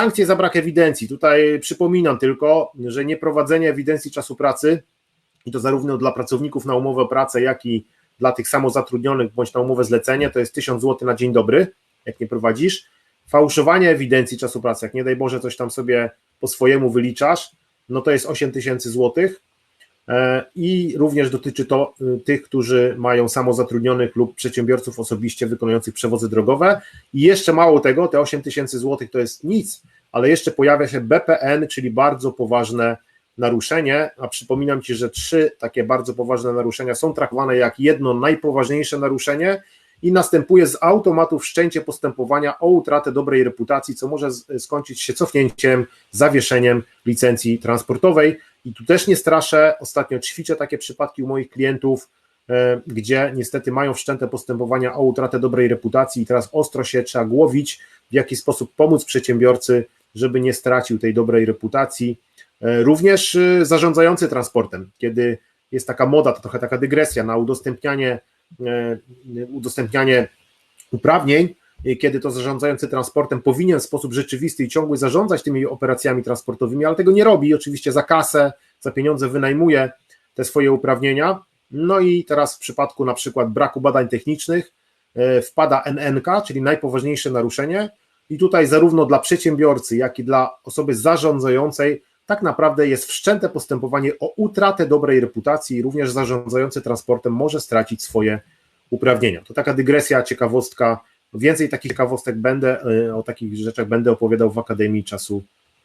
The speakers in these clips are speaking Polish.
Sankcje za brak ewidencji. Tutaj przypominam tylko, że nieprowadzenie ewidencji czasu pracy i to zarówno dla pracowników na umowę o pracę, jak i dla tych samozatrudnionych bądź na umowę zlecenie, to jest 1000 zł na dzień dobry, jak nie prowadzisz. Fałszowanie ewidencji czasu pracy, jak nie daj Boże coś tam sobie po swojemu wyliczasz, no to jest 8000 złotych E, i również dotyczy to e, tych, którzy mają samozatrudnionych lub przedsiębiorców osobiście wykonujących przewozy drogowe. I jeszcze mało tego, te 8 tysięcy złotych to jest nic, ale jeszcze pojawia się BPN, czyli bardzo poważne naruszenie, a przypominam Ci, że trzy takie bardzo poważne naruszenia są traktowane jak jedno najpoważniejsze naruszenie i następuje z automatu wszczęcie postępowania o utratę dobrej reputacji, co może skończyć się cofnięciem, zawieszeniem licencji transportowej. I tu też nie straszę, ostatnio ćwiczę takie przypadki u moich klientów, e, gdzie niestety mają wszczęte postępowania o utratę dobrej reputacji i teraz ostro się trzeba głowić, w jaki sposób pomóc przedsiębiorcy, żeby nie stracił tej dobrej reputacji. E, również e, zarządzający transportem, kiedy jest taka moda, to trochę taka dygresja na udostępnianie, udostępnianie uprawnień, kiedy to zarządzający transportem powinien w sposób rzeczywisty i ciągły zarządzać tymi operacjami transportowymi, ale tego nie robi, oczywiście za kasę, za pieniądze wynajmuje te swoje uprawnienia. No i teraz w przypadku na przykład braku badań technicznych e, wpada NNK, czyli najpoważniejsze naruszenie, i tutaj zarówno dla przedsiębiorcy, jak i dla osoby zarządzającej tak naprawdę jest wszczęte postępowanie o utratę dobrej reputacji i również zarządzający transportem może stracić swoje uprawnienia. To taka dygresja, ciekawostka Więcej takich ciekawostek będę, e, o takich rzeczach będę opowiadał w Akademii Czasu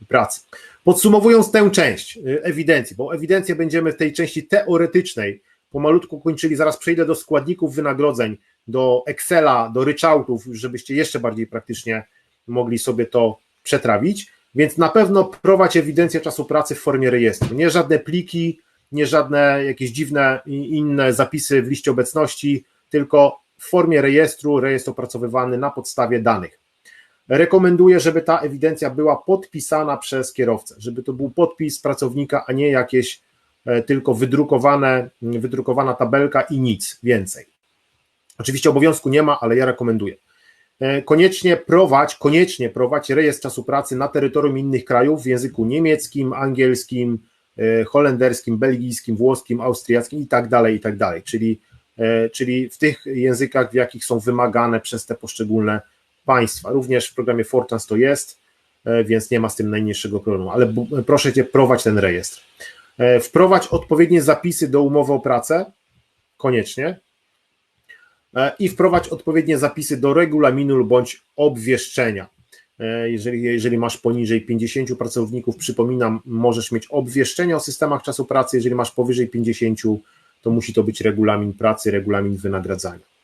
Pracy. Podsumowując tę część e, ewidencji, bo ewidencję będziemy w tej części teoretycznej pomalutku kończyli, zaraz przejdę do składników wynagrodzeń, do Excela, do ryczałtów, żebyście jeszcze bardziej praktycznie mogli sobie to przetrawić, więc na pewno prowadź ewidencję czasu pracy w formie rejestru, nie żadne pliki, nie żadne jakieś dziwne inne zapisy w liście obecności, tylko w formie rejestru, rejestr opracowywany na podstawie danych. Rekomenduję, żeby ta ewidencja była podpisana przez kierowcę, żeby to był podpis pracownika, a nie jakieś e, tylko wydrukowane, wydrukowana tabelka i nic więcej. Oczywiście obowiązku nie ma, ale ja rekomenduję. E, koniecznie prowadź, koniecznie prowadź rejestr czasu pracy na terytorium innych krajów w języku niemieckim, angielskim, e, holenderskim, belgijskim, włoskim, austriackim i tak dalej, i tak dalej. Czyli E, czyli w tych językach, w jakich są wymagane przez te poszczególne państwa. Również w programie Fortans to jest, więc nie ma z tym najmniejszego problemu, ale proszę Cię, prowadź ten rejestr. Wprowadź odpowiednie zapisy do umowy o pracę, koniecznie, i wprowadź odpowiednie zapisy do regulaminu bądź obwieszczenia. Jeżeli, jeżeli masz poniżej 50 pracowników, przypominam, możesz mieć obwieszczenia o systemach czasu pracy, jeżeli masz powyżej 50, to musi to być regulamin pracy, regulamin wynagradzania.